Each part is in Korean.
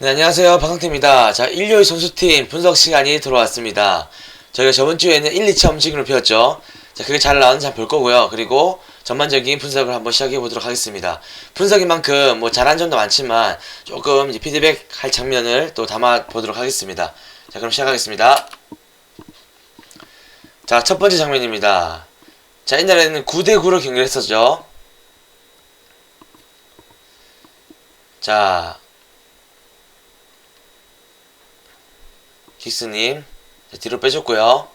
네, 안녕하세요. 박상태입니다. 자, 일요일 선수팀 분석 시간이 들어왔습니다. 저희가 저번 주에는 1, 2차 움직임을 배웠죠. 자, 그게 잘 나왔는지 한번 볼 거고요. 그리고 전반적인 분석을 한번 시작해 보도록 하겠습니다. 분석인 만큼 뭐 잘한 점도 많지만 조금 이제 피드백 할 장면을 또 담아 보도록 하겠습니다. 자, 그럼 시작하겠습니다. 자, 첫 번째 장면입니다. 자, 옛날에는 9대9로 경기를 했었죠. 자, 킥스님 자, 뒤로 빼줬고요.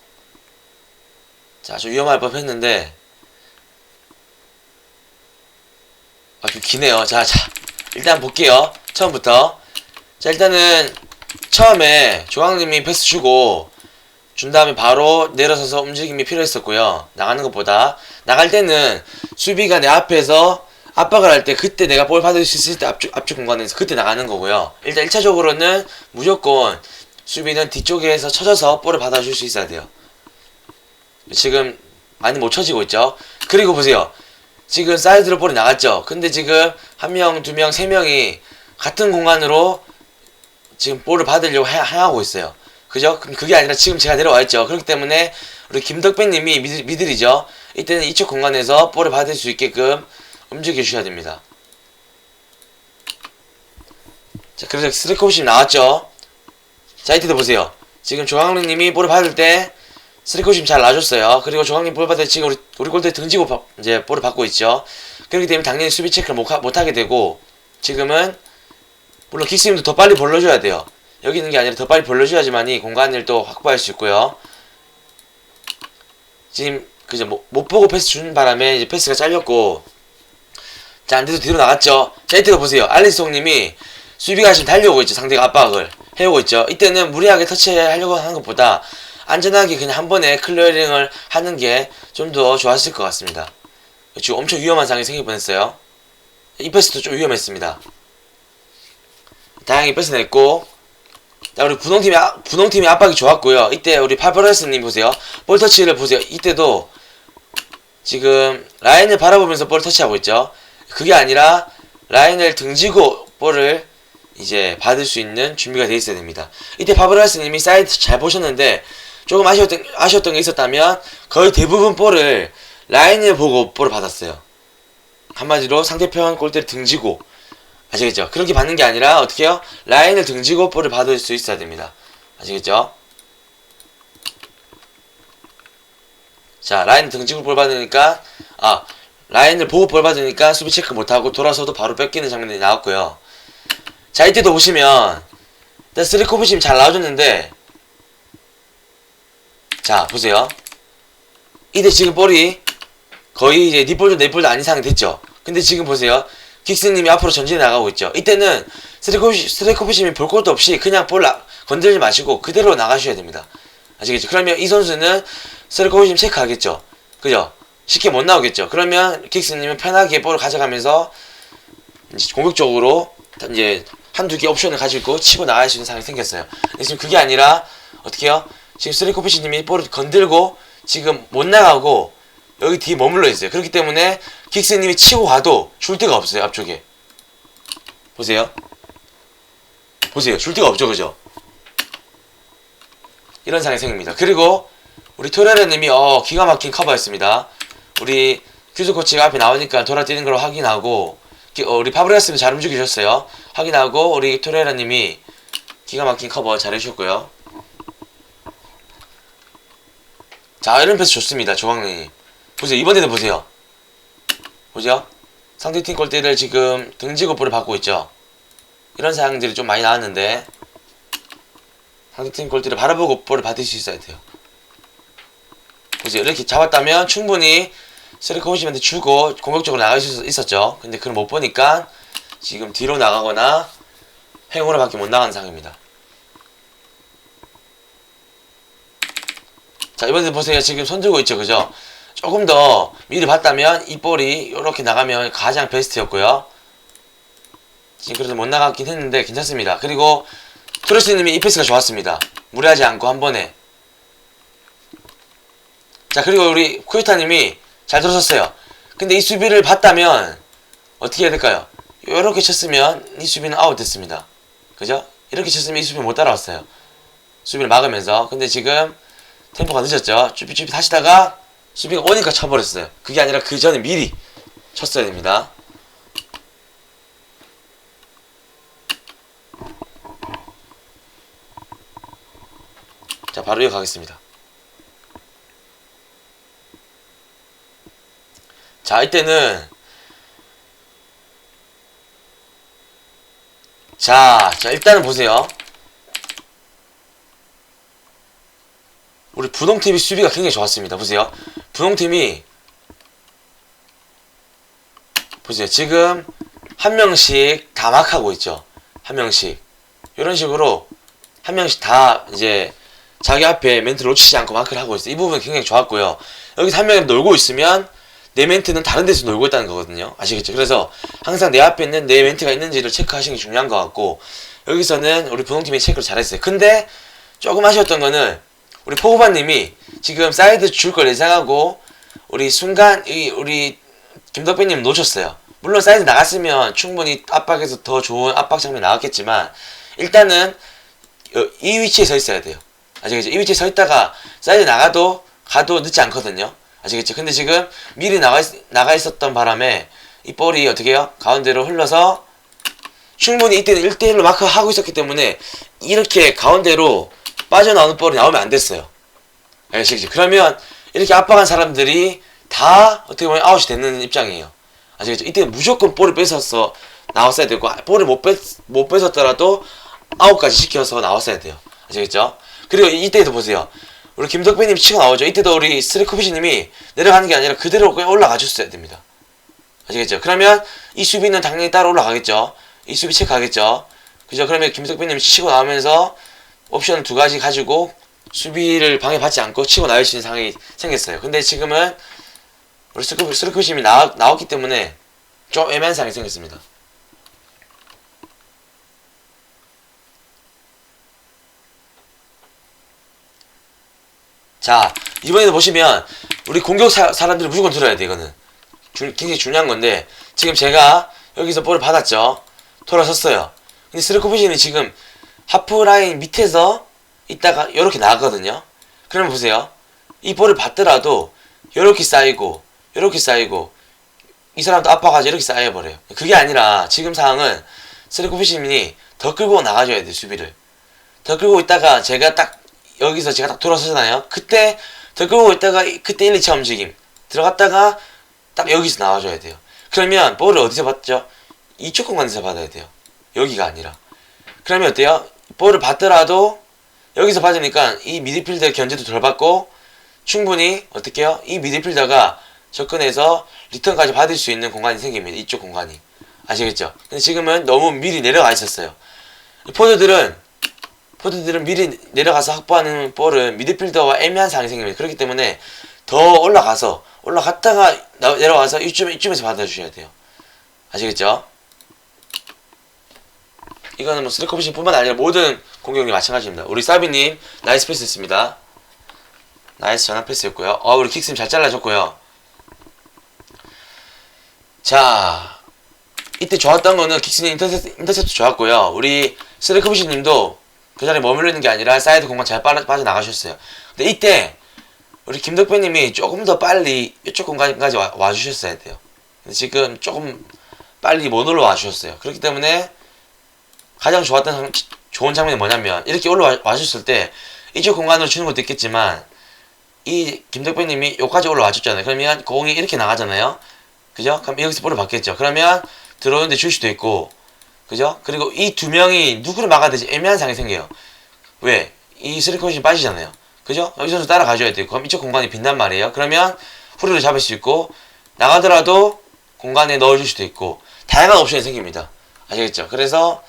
자좀 위험할 법 했는데. 아좀 기네요. 자자 일단 볼게요. 처음부터. 자 일단은 처음에 조항님이 패스 주고 준 다음에 바로 내려서서 움직임이 필요했었고요. 나가는 것보다. 나갈 때는 수비가 내 앞에서 압박을 할 때 그때 내가 볼 받을 수 있을 때 앞쪽, 앞쪽 공간에서 그때 나가는 거고요. 일단 1차적으로는 무조건 수비는 뒤쪽에서 쳐져서 볼을 받아줄 수 있어야 돼요. 지금 많이 못 쳐지고 있죠. 그리고 보세요. 지금 사이드로 볼이 나갔죠. 근데 지금 한 명, 두 명, 세 명이 같은 공간으로 지금 볼을 받으려고 해- 향하고 있어요. 그죠? 그럼 그게 아니라 지금 제가 내려와 있죠. 그렇기 때문에 우리 김덕배님이 미들, 미들이죠. 이때는 이쪽 공간에서 볼을 받을 수 있게끔 움직여 주셔야 됩니다. 자, 그래서 스트레이크옵이 나왔죠. 자 이때도 보세요. 지금 조강림님이 볼을 받을 때 스리코심 잘 놔줬어요. 그리고 조강님 볼 받을 때 지금 우리, 우리 골대 등지고 바- 이제 볼을 받고 있죠. 그렇기 때문에 당연히 수비 체크를 못, 하, 못 하게 되고 지금은 물론 킥스님도 더 빨리 벌려줘야 돼요. 여기 있는 게 아니라 더 빨리 벌려줘야지만이 공간을 또 확보할 수 있고요. 지금 그죠 못, 못 보고 패스 주는 바람에 이제 패스가 잘렸고. 자 안돼도 뒤로 나갔죠. 자 이때도 보세요. 알리송님이 수비가 지금 달려오고 있죠. 상대가 압박을 해오고 있죠. 이때는 무리하게 터치하려고 하는 것보다 안전하게 그냥 한 번에 클리어링을 하는 게 좀 더 좋았을 것 같습니다. 지금 엄청 위험한 상황이 생길 뻔했어요. 이 패스도 좀 위험했습니다. 다행히 뺏어냈고 자 우리 분홍팀이 아- 분홍팀이 압박이 좋았고요. 이때 우리 파브레스님 보세요. 볼 터치를 보세요. 이때도 지금 라인을 바라보면서 볼 터치하고 있죠. 그게 아니라 라인을 등지고 볼을 이제 받을 수 있는 준비가 돼 있어야 됩니다. 이때 파브라스님이 사이트 잘 보셨는데 조금 아쉬웠던 아쉬웠던 게 있었다면 거의 대부분 볼을 라인을 보고 볼을 받았어요. 한마디로 상대편 골대를 등지고 아시겠죠? 그렇게 받는 게 아니라 어떻게요? 라인을 등지고 볼을 받을 수 있어야 됩니다. 아시겠죠? 자 라인 등지고 볼 받으니까 아 라인을 보고 볼 받으니까 수비 체크 못하고 돌아서도 바로 뺏기는 장면이 나왔고요. 자 이때도 보시면 일단 스리코브심 잘 나와줬는데 자 보세요. 이때 지금 볼이 거의 이제 니 볼도 내 볼도 아닌 상황이 됐죠. 근데 지금 보세요. 킥스님이 앞으로 전진해 나가고 있죠. 이때는 스리코브심, 스리코브심이 볼 것도 없이 그냥 볼 나- 건들지 마시고 그대로 나가셔야 됩니다. 아시겠죠? 그러면 이 선수는 스리코브심 체크하겠죠. 그죠? 쉽게 못 나오겠죠. 그러면 킥스님은 편하게 볼을 가져가면서 공격적으로 이제 한두 개 옵션을 가지고 치고 나갈 수 있는 상황이 생겼어요. 지금 그게 아니라 어떻게 해요? 지금 쓰리코피시님이 볼을 건들고 지금 못 나가고 여기 뒤에 머물러 있어요. 그렇기 때문에 킥스님이 치고 가도 줄 데가 없어요. 앞쪽에 보세요. 보세요. 줄 데가 없죠, 그죠? 이런 상황이 생깁니다. 그리고 우리 토레라님이 어 기가 막힌 커버였습니다. 우리 큐즈 코치가 앞에 나오니까 돌아뛰는 걸 확인하고 기- 어, 우리 파브레스는 잘 움직이셨어요. 확인하고 우리 토레라님이 기가 막힌 커버 잘 해주셨고요. 자 이런 패스 좋습니다. 조광님 보세요. 이번에도 보세요. 보죠? 상대팀 골대를 지금 등지고 볼을 받고 있죠. 이런 상황들이 좀 많이 나왔는데 상대팀 골대를 바라보고 볼을 받을 수 있어야 돼요. 보세요. 이렇게 잡았다면 충분히 세리코브심한테 주고 공격적으로 나갈 수 있었죠. 근데 그걸 못 보니까 지금 뒤로 나가거나 행으로 밖에 못 나가는 상황입니다. 자 이번에 보세요. 지금 손 들고 있죠. 그죠? 조금 더 미리 봤다면 이 볼이 이렇게 나가면 가장 베스트였고요. 지금 그래도 못 나갔긴 했는데 괜찮습니다. 그리고 토레스님이 이 패스가 좋았습니다. 무리하지 않고 한 번에 자 그리고 우리 쿠이타님이 잘 들어섰어요. 근데 이 수비를 봤다면 어떻게 해야 될까요? 이렇게 쳤으면 이 수비는 아웃 됐습니다. 그죠? 이렇게 쳤으면 이 수비 못 따라왔어요. 수비를 막으면서. 근데 지금 템포가 늦었죠. 쭈삐쭈삐 하시다가 수비가 오니까 쳐버렸어요. 그게 아니라 그 전에 미리 쳤어야 됩니다. 자, 바로 이어가겠습니다. 자, 이때는 자, 자 일단은 보세요. 우리 분홍팀이 수비가 굉장히 좋았습니다. 보세요. 분홍팀이 보세요. 지금 한 명씩 다 막하고 있죠. 한 명씩. 이런 식으로 한 명씩 다 이제 자기 앞에 멘트를 놓치지 않고 마크를 하고 있어요. 이 부분 굉장히 좋았고요. 여기서 한 명이 놀고 있으면 내 멘트는 다른 데서 놀고 있다는 거거든요. 아시겠죠? 그래서 항상 내 앞에 있는 내 멘트가 있는지를 체크하시는 게 중요한 것 같고 여기서는 우리 분홍팀이 체크를 잘했어요. 근데 조금 아쉬웠던 거는 우리 포구바님이 지금 사이드 줄 걸 예상하고 우리 순간 이 우리 김덕배님 놓쳤어요. 물론 사이드 나갔으면 충분히 압박에서 더 좋은 압박 장면 나왔겠지만 일단은 여- 이 위치에 서 있어야 돼요. 아시겠죠? 이 위치에 서 있다가 사이드 나가도 가도 늦지 않거든요. 아시겠죠? 근데 지금 미리 나가, 있, 나가 있었던 바람에 이 볼이 어떻게 해요? 가운데로 흘러서 충분히 이때는 1대1로 마크 하고 있었기 때문에 이렇게 가운데로 빠져나오는 볼이 나오면 안 됐어요. 아시겠죠? 그러면 이렇게 압박한 사람들이 다 어떻게 보면 아웃이 되는 입장이에요. 아시겠죠? 이때 무조건 볼을 뺏어서 나왔어야 되고 볼을 못, 뺏, 못 뺏었더라도 아웃까지 시켜서 나왔어야 돼요. 아시겠죠? 그리고 이때도 보세요. 우리 김덕배님 치고 나오죠. 이때도 우리 스리코비시님이 내려가는 게 아니라 그대로 그냥 올라가 줬어야 됩니다. 아시겠죠? 그러면 이 수비는 당연히 따로 올라가겠죠. 이 수비 체크하겠죠. 그죠? 그러면 김덕배님이 치고 나오면서 옵션 두 가지 가지고 수비를 방해받지 않고 치고 나올 수 있는 상황이 생겼어요. 근데 지금은 우리 나왔, 나왔기 때문에 좀 애매한 상황이 생겼습니다. 자 이번에도 보시면 우리 공격 사, 사람들이 무조건 들어야 돼 이거는. 주, 굉장히 중요한 건데 지금 제가 여기서 볼을 받았죠? 돌아섰어요. 근데 스르코비신이 지금 하프라인 밑에서 있다가 이렇게 나가거든요. 그러면 보세요. 이 볼을 받더라도 이렇게 쌓이고 이렇게 쌓이고 이 사람도 아파가지고 이렇게 쌓여버려요. 그게 아니라 지금 상황은 스르코비신이 더 끌고 나가줘야 돼 수비를. 더 끌고 있다가 제가 딱 여기서 제가 딱 돌아서잖아요. 그때 더 끌고 있다가 그때 1, 2차 움직임 들어갔다가 딱 여기서 나와줘야 돼요. 그러면 볼을 어디서 받죠? 이쪽 공간에서 받아야 돼요. 여기가 아니라. 그러면 어때요? 볼을 받더라도 여기서 받으니까 이 미드필더의 견제도 덜 받고 충분히 어떻게 해요? 이 미드필더가 접근해서 리턴까지 받을 수 있는 공간이 생깁니다. 이쪽 공간이. 아시겠죠? 근데 지금은 너무 미리 내려가 있었어요. 이 포드들은 포드들은 미리 내려가서 확보하는 볼은 미드필더와 애매한 상황이 생깁니다. 그렇기 때문에 더 올라가서 올라갔다가 나- 내려와서 이쯤 이쯤에서 받아주셔야 돼요. 아시겠죠? 이거는 뭐 스리커비신뿐만 아니라 모든 공격이 마찬가지입니다. 우리 사비님 나이스 패스였습니다. 나이스 전환 패스였고요. 어 우리 킥스님 잘 잘라줬고요. 자 이때 좋았던 거는 킥스님 인터셉, 인터셉트 좋았고요. 우리 스리커비신님도 그 자리에 머물러 있는 게 아니라 사이드 공간 잘 빠져, 빠져나가셨어요. 근데 이때 우리 김덕배님이 조금 더 빨리 이쪽 공간까지 와, 와주셨어야 돼요. 근데 지금 조금 빨리 못 올라와 주셨어요. 그렇기 때문에 가장 좋았던 상- 좋은 장면이 뭐냐면 이렇게 올라와 주셨을 때 이쪽 공간으로 주는 것도 있겠지만 이 김덕배님이 여기까지 올라와 줬잖아요. 그러면 공이 이렇게 나가잖아요. 그죠? 그럼 여기서 볼을 받겠죠. 그러면 들어오는데 줄 수도 있고 그죠? 그리고 이 두 명이 누구를 막아야 되지 애매한 상황이 생겨요. 왜? 이 스리코시 빠지잖아요. 그죠? 이 선수 따라가줘야 되고 그럼 이쪽 공간이 빈단 말이에요. 그러면 후리를 잡을 수 있고 나가더라도 공간에 넣어줄 수도 있고 다양한 옵션이 생깁니다. 아시겠죠? 그래서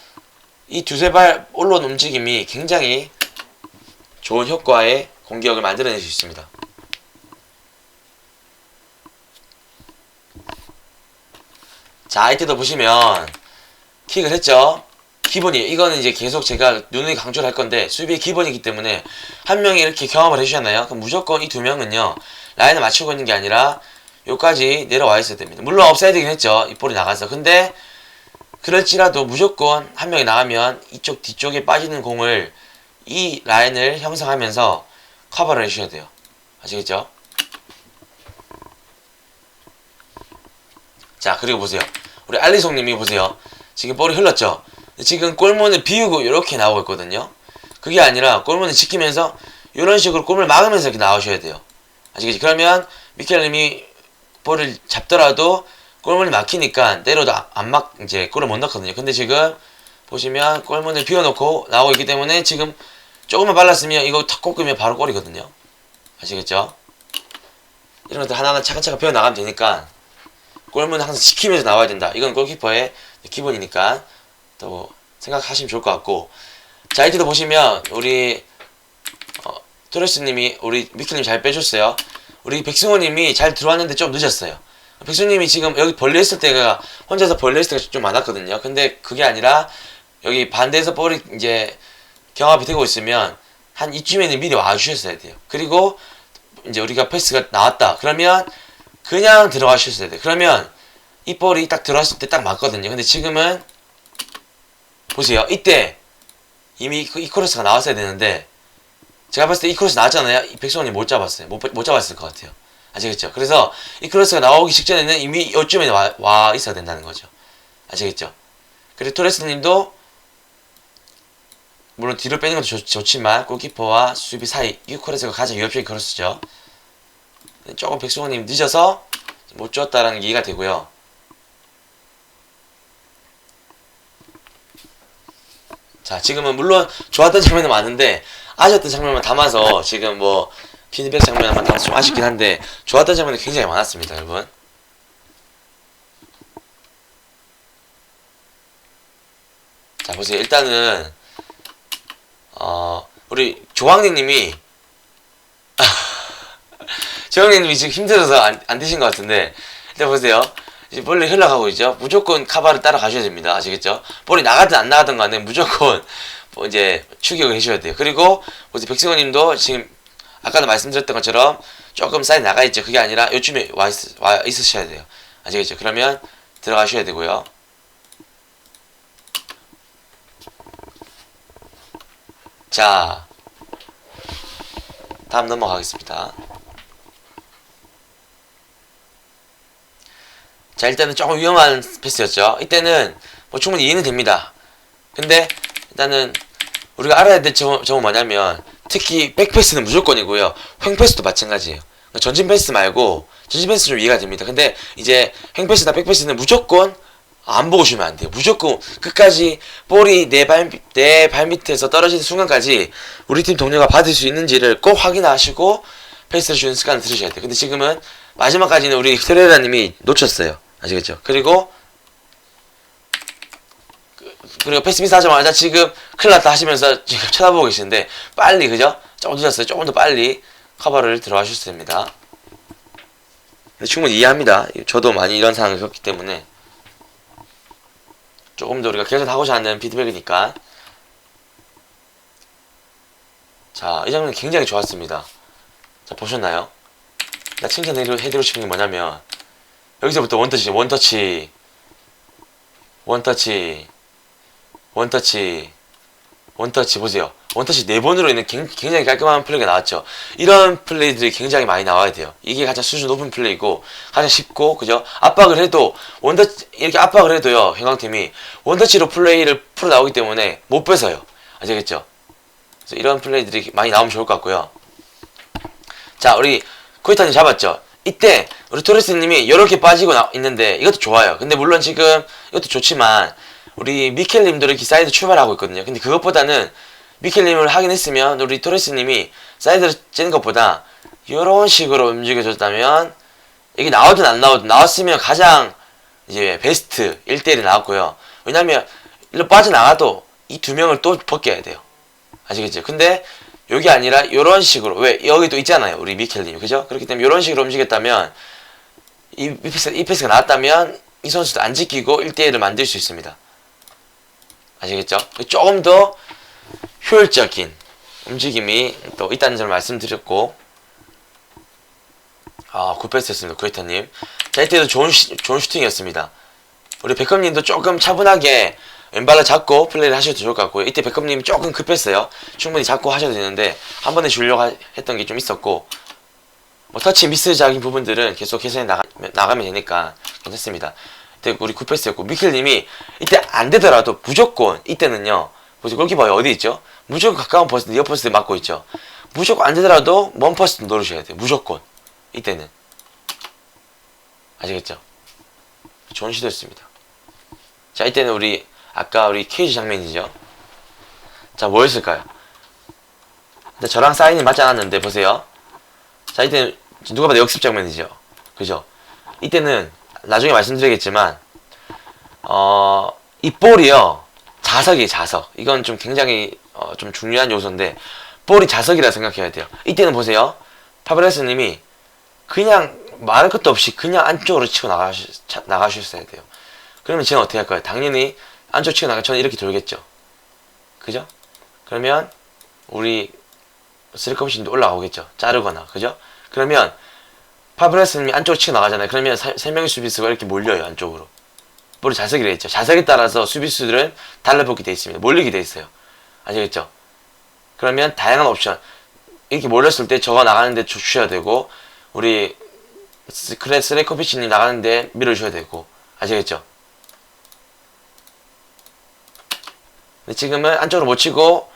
이 두세 발 올라온 움직임이 굉장히 좋은 효과의 공격을 만들어낼 수 있습니다. 자, 이때도 보시면 킥을 했죠. 기본이에요. 이거는 이제 계속 제가 눈에 강조를 할 건데 수비의 기본이기 때문에 한 명이 이렇게 경험을 해주셨나요? 그럼 무조건 이 두 명은요 라인을 맞추고 있는 게 아니라 여기까지 내려와 있어야 됩니다. 물론 업사이드긴 했죠. 이 볼이 나가서. 근데 그럴지라도 무조건 한 명이 나가면 이쪽 뒤쪽에 빠지는 공을 이 라인을 형성하면서 커버를 해주셔야 돼요. 아시겠죠? 자 그리고 보세요. 우리 알리송님이 보세요. 지금 볼이 흘렀죠? 지금 골문을 비우고 이렇게 나오고 있거든요. 그게 아니라 골문을 지키면서 이런 식으로 골문을 막으면서 이렇게 나오셔야 돼요. 아시겠지? 그러면 미켈님이 볼을 잡더라도 골문이 막히니까 때려도 안 막 이제 골을 못 넣거든요. 근데 지금 보시면 골문을 비워놓고 나오고 있기 때문에 지금 조금만 발랐으면 이거 탁 꺾으면 바로 골이거든요. 아시겠죠? 이런 것들 하나하나 차근차근 배워 나가면 되니까 골문을 항상 지키면서 나와야 된다. 이건 골키퍼의 기본이니까 또 생각하시면 좋을 것 같고 자 이때도 보시면 우리 어, 토레스님이 우리 미키님 잘 빼줬어요. 우리 백승호님이 잘 들어왔는데 좀 늦었어요. 백승호님이 지금 여기 벌레 했을 때가 혼자서 벌레 했을 때가 좀 많았거든요. 근데 그게 아니라 여기 반대에서 볼이 이제 경합이 되고 있으면 한 이쯤에는 미리 와주셨어야 돼요. 그리고 이제 우리가 패스가 나왔다. 그러면 그냥 들어가셨어야 돼요. 그러면 이 볼이 딱 들어왔을 때 딱 맞거든요. 근데 지금은 보세요. 이때 이미 그이 코러스가 나왔어야 되는데 제가 봤을 때 이 크로스 나왔잖아요. 이 백성원이 못 잡았어요. 못, 못 잡았을 것 같아요. 아시겠죠? 그래서 이 크로스가 나오기 직전에는 이미 이쯤에 와, 와 있어야 된다는 거죠. 아시겠죠? 그리고 토레스님도 물론 뒤로 빼는 것도 좋, 좋지만 골키퍼와 수비 사이 이 크로스가 가장 위협적인 크로스죠. 조금 백승호님 늦어서 못 줬다라는 게 이해가 되고요. 자 지금은 물론 좋았던 장면은 많은데 아쉬웠던 장면만 담아서 지금 뭐 피드백 장면만 담아서 좀 아쉽긴 한데 좋았던 장면이 굉장히 많았습니다 여러분. 자 보세요. 일단은 어 우리 조왕님님이 조왕님님이 지금 힘들어서 안, 안 드신 것 같은데 일단 보세요 이제 볼이 흘러가고 있죠 무조건 카바를 따라가셔야 됩니다 아시겠죠 볼이 나가든 안 나가든 간에 무조건 뭐 이제 추격을 해줘야 돼요. 그리고 우리 백승호님도 지금 아까도 말씀드렸던 것처럼 조금 사이 나가 있죠. 그게 아니라 요즘에 와, 있, 와 있으셔야 돼요. 아시겠죠? 그러면 들어가셔야 되고요. 자, 다음 넘어가겠습니다. 자, 일단은 조금 위험한 패스였죠. 이때는 뭐 충분히 이해는 됩니다. 근데 일단은 우리가 알아야 될 점은, 점은 뭐냐면 특히 백패스는 무조건이고요. 횡패스도 마찬가지예요. 그러니까 전진 패스 말고 전진 패스 좀 이해가 됩니다. 근데 이제 횡패스나 백패스는 무조건 안 보고 주면 안 돼요. 무조건 끝까지 볼이 내발내 발밑에서 떨어지는 순간까지 우리 팀 동료가 받을 수 있는지를 꼭 확인하시고 패스를 주는 습관을 들으셔야 돼요. 근데 지금은 마지막까지는 우리 테레라님이 놓쳤어요. 아시겠죠? 그리고 그리고 패스 미스 하자마자 지금 큰일 났다 하시면서 지금 쳐다보고 계시는데 빨리 그죠? 조금 늦었어요. 조금 더 빨리 커버를 들어가셨어야 됩니다. 충분히 이해합니다. 저도 많이 이런 상황을 겪기 때문에 조금 더 우리가 개선하고자 하는 피드백이니까 자, 이 장면 굉장히 좋았습니다. 자, 보셨나요? 나 칭찬해드리고 싶은 게 뭐냐면 여기서부터 원터치, 원터치. 원터치. 원터치. 원터치 보세요. 원터치 4번으로 있는 굉장히 깔끔한 플레이가 나왔죠. 이런 플레이들이 굉장히 많이 나와야 돼요. 이게 가장 수준 높은 플레이고 가장 쉽고 그죠? 압박을 해도 원터치 이렇게 압박을 해도요 형광팀이 원터치로 플레이를 풀어 나오기 때문에 못 뺏어요. 아시겠죠? 그래서 이런 플레이들이 많이 나오면 좋을 것 같고요. 자 우리 코이타님 잡았죠 이때 우리 토레스님이 이렇게 빠지고 나, 있는데 이것도 좋아요 근데 물론 지금 이것도 좋지만 우리 미켈님도 이렇게 사이드 출발하고 있거든요. 근데 그것보다는 미켈님을 하긴 했으면 우리 토레스님이 사이드를 찌는 것보다 이런 식으로 움직여줬다면 이게 나오든 안 나오든 나왔으면 가장 이제 베스트 1대1이 나왔고요. 왜냐면 일로 빠져나가도 이 두 명을 또 벗겨야 돼요. 아시겠죠? 근데 여기 아니라 이런 식으로 왜 여기도 있잖아요. 우리 미켈님 그죠? 그렇기 때문에 이런 식으로 움직였다면 이, 이, 패스, 이 패스가 나왔다면 이 선수도 안 지키고 1대1을 만들 수 있습니다. 아시겠죠? 조금 더 효율적인 움직임이 또 있다는 점을 말씀드렸고 아 굿패스였습니다 구이타님 자 이때도 좋은, 시, 좋은 슈팅이었습니다 우리 백컴님도 조금 차분하게 왼발을 잡고 플레이를 하셔도 좋을 것 같고요. 이때 백컴님이 조금 급했어요. 충분히 잡고 하셔도 되는데 한 번에 주려고 하- 했던 게 좀 있었고 뭐 터치 미스작인 부분들은 계속 개선해 나가, 나가면 되니까 괜찮습니다. 우리 굿패스였고 미켈님이 이때 안 되더라도 무조건 이때는요. 보세요 골키퍼 어디 있죠? 무조건 가까운 퍼스트 니어 퍼스트 맞고 있죠. 무조건 안 되더라도 먼 퍼스트 노리셔야 돼요. 무조건 이때는 아시겠죠? 좋은 시도였습니다. 자 이때는 우리 아까 우리 케이지 장면이죠. 자 뭐였을까요? 근데 저랑 사인이 맞지 않았는데 보세요. 자 이때는 누가 봐도 역습 장면이죠. 그죠? 이때는 나중에 말씀드리겠지만 어, 이 볼이요 자석이 자석. 이건 좀 굉장히 어, 좀 중요한 요소인데 볼이 자석이라 생각해야 돼요. 이때는 보세요. 파브레스님이 그냥 말할 것도 없이 그냥 안쪽으로 치고 나가시, 차- 나가셨어야 돼요. 그러면 저는 어떻게 할 거예요? 당연히 안쪽 치고 나가 저는 이렇게 돌겠죠. 그죠? 그러면 우리 스리커피신도 올라오겠죠. 자르거나 그죠? 그러면 파브레스님이 안쪽으로 치고 나가잖아요. 그러면 사- 세 명의 수비수가 이렇게 몰려요 안쪽으로. 볼이 자석이라 했죠. 자석에 따라서 수비수들은 달라붙게 돼 있습니다. 몰리게 돼 있어요. 아시겠죠? 그러면 다양한 옵션 이렇게 몰렸을 때 저가 나가는데 주- 주셔야 되고 우리 스- 그래 스레코피치님 나가는데 밀어주셔야 되고 아시겠죠? 근데 지금은 안쪽으로 못 치고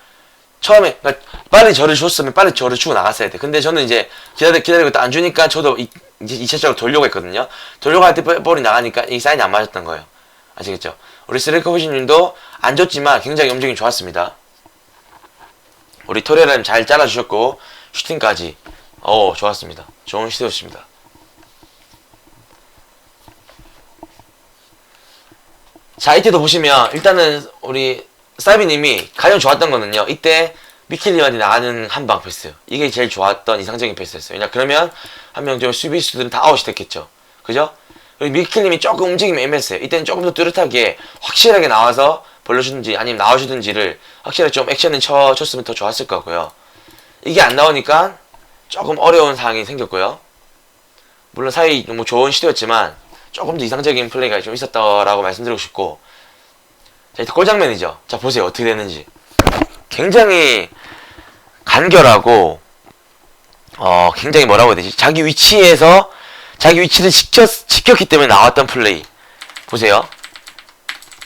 처음에 그러니까 빨리 저를 줬으면 빨리 저를 주고 나갔어야 돼. 근데 저는 이제 기다리 기다리고 또 안 주니까 저도 이, 이제 2차적으로 돌려고 했거든요. 돌려고 할 때 볼이 나가니까 이 사인이 안 맞았던 거예요. 아시겠죠? 우리 스레코피치님도 안 줬지만 굉장히 움직임이 좋았습니다. 우리 토레라님 잘 잘라주셨고 슈팅까지 어 좋았습니다. 좋은 시도였습니다. 자 이때도 보시면 일단은 우리 사이비님이 가장 좋았던 거는요 이때 미킬리만이 나가는 한방 패스 이게 제일 좋았던 이상적인 패스였어요. 왜냐 그러면 한 명 좀 수비수들은 다 아웃이 됐겠죠. 그죠? 그리고 미킬님이 조금 움직임이 애매했어요. 이때는 조금 더 뚜렷하게 확실하게 나와서 벌려주든지 아니면 나와주든지를 확실하게 좀 액션을 쳐, 쳤으면 더 좋았을 것 같고요. 이게 안 나오니까 조금 어려운 상황이 생겼고요. 물론 사이 너무 좋은 시도였지만 조금 더 이상적인 플레이가 좀 있었다라고 말씀드리고 싶고 자 이때 골 장면이죠. 자 보세요. 어떻게 되는지. 굉장히 간결하고 어 굉장히 뭐라고 해야 되지? 자기 위치에서 자기 위치를 지켰, 지켰기 때문에 나왔던 플레이. 보세요.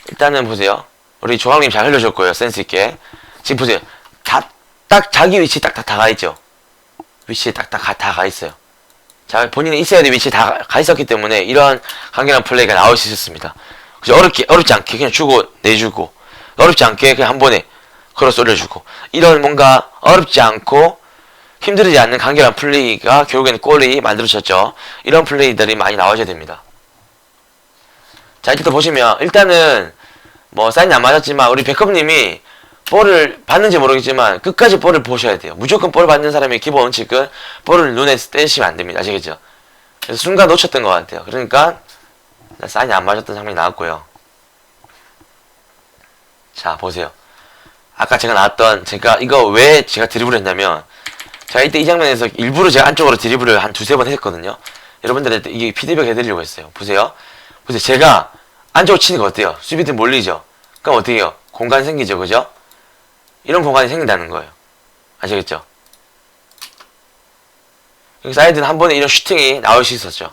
일단은 보세요. 우리 조항님 잘 흘려줄 거예요. 센스있게. 지금 보세요. 다 딱 자기 위치 딱딱 다가 있죠? 위치에 딱딱 다가 있어야 자, 본인이 있어야 될 위치에 다 가 있었기 때문에 이런 간결한 플레이가 나올 수 있었습니다. 그죠? 어렵게, 어렵지 않게 그냥 주고 내주고, 어렵지 않게 그냥 한 번에 크로스 올려주고, 이런 뭔가 어렵지 않고 힘들지 않는 간결한 플레이가 결국에는 골이 만들어졌죠. 이런 플레이들이 많이 나와줘야 됩니다. 자, 이때 또 보시면, 일단은, 뭐, 사인이 안 맞았지만, 우리 백업님이 볼을 받는지 모르겠지만 끝까지 볼을 보셔야 돼요. 무조건 볼 받는 사람의 기본 원칙은 볼을 눈에 떼시면 안 됩니다. 아시겠죠? 그래서 순간 놓쳤던 것 같아요. 그러니까 사인이 안 맞았던 장면이 나왔고요. 자 보세요. 아까 제가 나왔던 제가 이거 왜 제가 드리블을 했냐면 제가 이때 이 장면에서 일부러 제가 안쪽으로 드리블을 한 두세 번 했거든요. 여러분들한테 이게 피드백 해드리려고 했어요. 보세요. 보세요. 제가 안쪽으로 치는 거 어때요? 수비들 몰리죠? 그럼 어떻게 해요? 공간 생기죠. 그죠? 이런 공간이 생긴다는 거예요. 아시겠죠? 사이드는 한 번에 이런 슈팅이 나올 수 있었죠.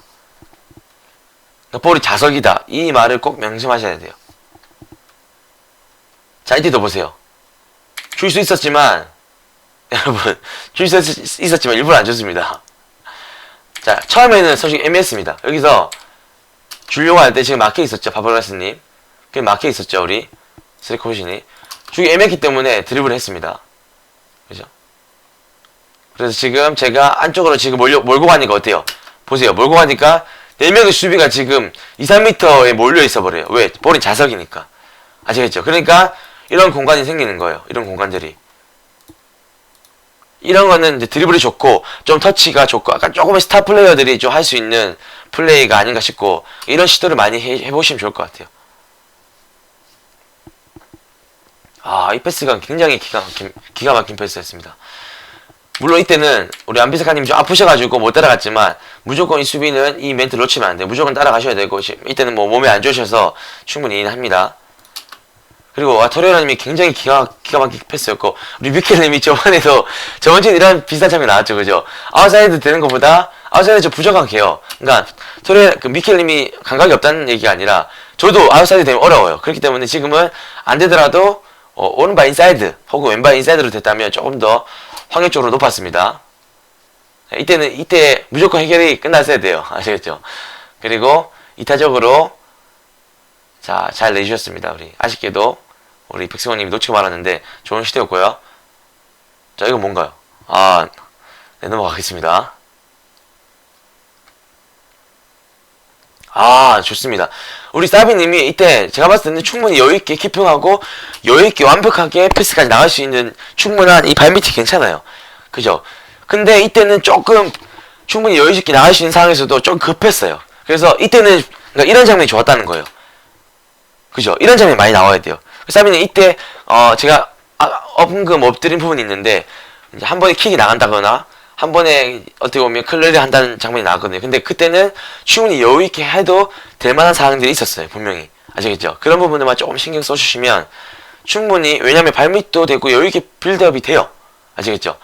그러니까 볼이 자석이다. 이 말을 꼭 명심하셔야 돼요. 자, 이때도 보세요. 줄 수 있었지만, 여러분, 줄 수 있었지만 일부러 안 줬습니다. 자, 처음에는 솔직히 애매했습니다. 여기서 주려고 할 때 지금 막혀 있었죠. 바브라스님. 그게 막혀 있었죠. 우리 스리코신이. 주기 애매했기 때문에 드리블을 했습니다. 그죠? 그래서 지금 제가 안쪽으로 지금 몰려, 몰고 가니까 어때요? 보세요. 몰고 가니까 4명의 수비가 지금 2, 3m에 몰려 있어 버려요. 왜? 볼이 자석이니까. 아시겠죠? 그러니까 이런 공간이 생기는 거예요. 이런 공간들이. 이런 거는 이제 드리블이 좋고 좀 터치가 좋고 약간 조금의 스타 플레이어들이 좀 할 수 있는 플레이가 아닌가 싶고 이런 시도를 많이 해, 해보시면 좋을 것 같아요. 아, 이 패스가 굉장히 기가 막힌, 기가 막힌 패스였습니다. 물론 이때는 우리 안비스카님이 좀 아프셔가지고 못 따라갔지만 무조건 이 수비는 이 멘트 놓치면 안 돼요. 무조건 따라가셔야 되고 시- 이때는 뭐 몸에 안 좋으셔서 충분히 이해합니다. 그리고 아, 토레라님이 굉장히 기가 기가 막힌 패스였고 우리 미켈님이 저번에도 저번 주에 이런 비슷한 장면 나왔죠, 그죠? 아웃사이드 되는 것보다 아웃사이드 좀 부족하게요. 그러니까 토레 그 미켈님이 감각이 없다는 얘기가 아니라 저도 아웃사이드 되면 어려워요. 그렇기 때문에 지금은 안 되더라도 어, 오른발 인사이드 혹은 왼발 인사이드로 됐다면 조금 더 확률적으로 높았습니다. 이때는 이때 무조건 해결이 끝났어야 돼요. 아시겠죠? 그리고 이타적으로 자, 잘 내주셨습니다. 우리 아쉽게도 우리 백승원 님이 놓치고 말았는데 좋은 시대였고요. 자, 이거 뭔가요? 아, 네, 넘어가겠습니다. 아, 좋습니다. 우리 사비님이 이때 제가 봤을 때는 충분히 여유있게 키핑하고 여유있게 완벽하게 패스까지 나갈 수 있는 충분한 이 발밑이 괜찮아요. 그죠? 근데 이때는 조금 충분히 여유있게 나갈 수 있는 상황에서도 좀 급했어요. 그래서 이때는 그러니까 이런 장면이 좋았다는 거예요. 그죠? 이런 장면이 많이 나와야 돼요. 사비는 이때 어 제가 아, 언금 엎드린 부분이 있는데 한 번에 킥이 나간다거나 한 번에 어떻게 보면 클리어 한다는 장면이 나왔거든요. 근데 그때는 충분히 여유 있게 해도 될 만한 상황들이 있었어요. 분명히 아시겠죠? 그런 부분들만 조금 신경 써주시면 충분히 왜냐면 발밑도 되고 여유 있게 빌드업이 돼요. 아시겠죠?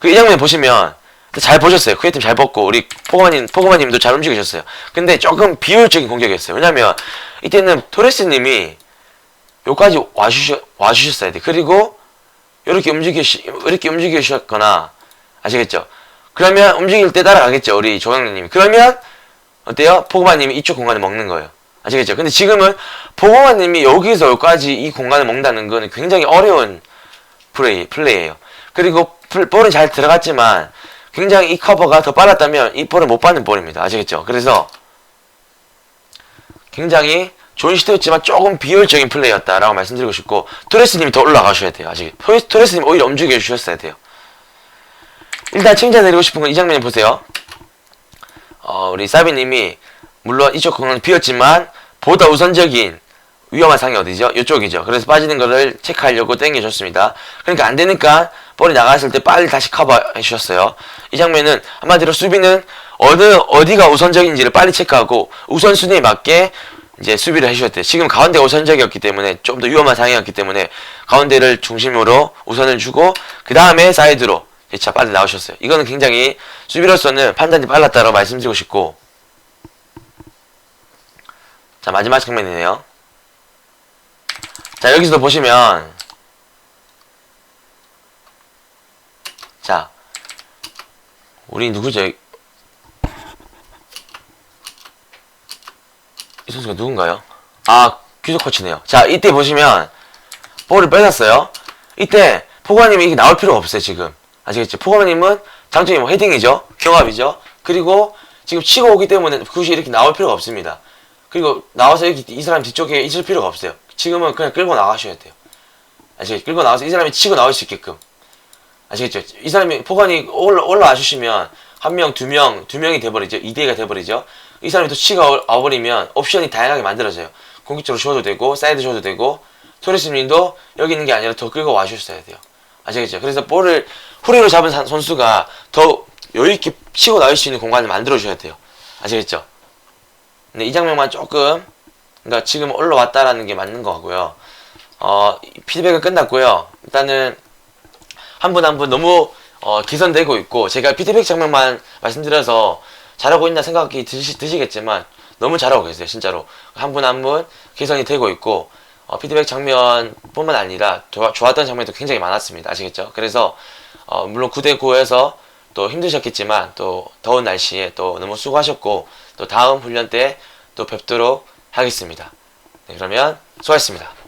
그 이 장면 보시면 잘 보셨어요. 쿠웨팀 잘 벗고 우리 포그마님 포그마님도 잘 움직이셨어요. 근데 조금 비효율적인 공격이었어요. 왜냐면 이때는 토레스님이 여기까지 와주셔 와주셨어야 돼. 그리고 이렇게 움직이시 이렇게 움직이셨거나 아시겠죠? 그러면 움직일 때 따라가겠죠. 우리 조강님이. 그러면 어때요? 포그마님이 이쪽 공간을 먹는 거예요. 아시겠죠? 근데 지금은 포그마님이 여기서 여기까지 이 공간을 먹는다는 거는 굉장히 어려운 플레이 플레이예요. 그리고 풀- 볼은 잘 들어갔지만 굉장히 이 커버가 더 빨랐다면 이 볼을 못 받는 볼입니다. 아시겠죠? 그래서 굉장히 좋은 시도였지만 조금 비효율적인 플레이였다라고 말씀드리고 싶고 토레스님이 더 올라가셔야 돼요. 아직 토레- 토레스님 오히려 움직여 주셨어야 돼요. 일단 칭찬드리고 싶은 건 이 장면 보세요. 어, 우리 사비님이 물론 이쪽 공간은 비었지만 보다 우선적인 위험한 상이 어디죠? 이쪽이죠. 그래서 빠지는 거를 체크하려고 당겨줬습니다. 그러니까 안 되니까 볼이 나갔을 때 빨리 다시 커버해 주셨어요. 이 장면은 한마디로 수비는 어느 어디가 우선적인지를 빨리 체크하고 우선순위에 맞게 이제 수비를 해주셨대요. 지금 가운데가 우선적이었기 때문에 좀 더 위험한 상황이었기 때문에 가운데를 중심으로 우선을 주고 그 다음에 사이드로 자 빨리 나오셨어요. 이거는 굉장히 수비로서는 판단이 빨랐다고 말씀드리고 싶고 자 마지막 장면이네요. 자 여기서도 보시면 자 우리 누구죠? 이 선수가 누군가요? 아 규석 코치네요. 자 이때 보시면 볼을 뺏었어요. 이때 포관님이 이게 나올 필요가 없어요 지금 아시겠죠? 포관님은 장점이 뭐 헤딩이죠, 경합이죠. 그리고 지금 치고 오기 때문에 굳이 이렇게 나올 필요가 없습니다. 그리고 나와서 이렇게 이 사람 뒤쪽에 있을 필요가 없어요. 지금은 그냥 끌고 나가셔야 돼요. 아시겠죠? 끌고 나와서 이 사람이 치고 나올 수 있게끔. 아시겠죠? 이 사람이 포관이 올라, 올라와 주시면 한 명, 두 명, 두 명이 돼버리죠. 2대2가 돼버리죠. 이 사람이 또 치가 와버리면 옵션이 다양하게 만들어져요. 공격적으로 줘도 되고, 사이드 줘도 되고, 토레스님도 여기 있는 게 아니라 더 끌고 와주셔야 돼요. 아시겠죠? 그래서 볼을 후리로 잡은 사- 선수가 더 여유있게 치고 나올 수 있는 공간을 만들어줘야 돼요. 아시겠죠? 근데 이 장면만 조금, 그러니까 지금 올라왔다라는 게 맞는 거 같고요. 어, 이 피드백은 끝났고요. 일단은 한분 한 분 너무 어, 개선되고 있고 제가 피드백 장면만 말씀드려서 잘하고 있나 생각이 드시, 드시겠지만 너무 잘하고 계세요 진짜로 한 분 한분 개선이 되고 있고 어, 피드백 장면뿐만 아니라 좋아, 좋았던 장면도 굉장히 많았습니다. 아시겠죠? 그래서 어, 물론 9대9에서 또 힘드셨겠지만 또 더운 날씨에 또 너무 수고하셨고 또 다음 훈련 때 또 뵙도록 하겠습니다. 네, 그러면 수고하셨습니다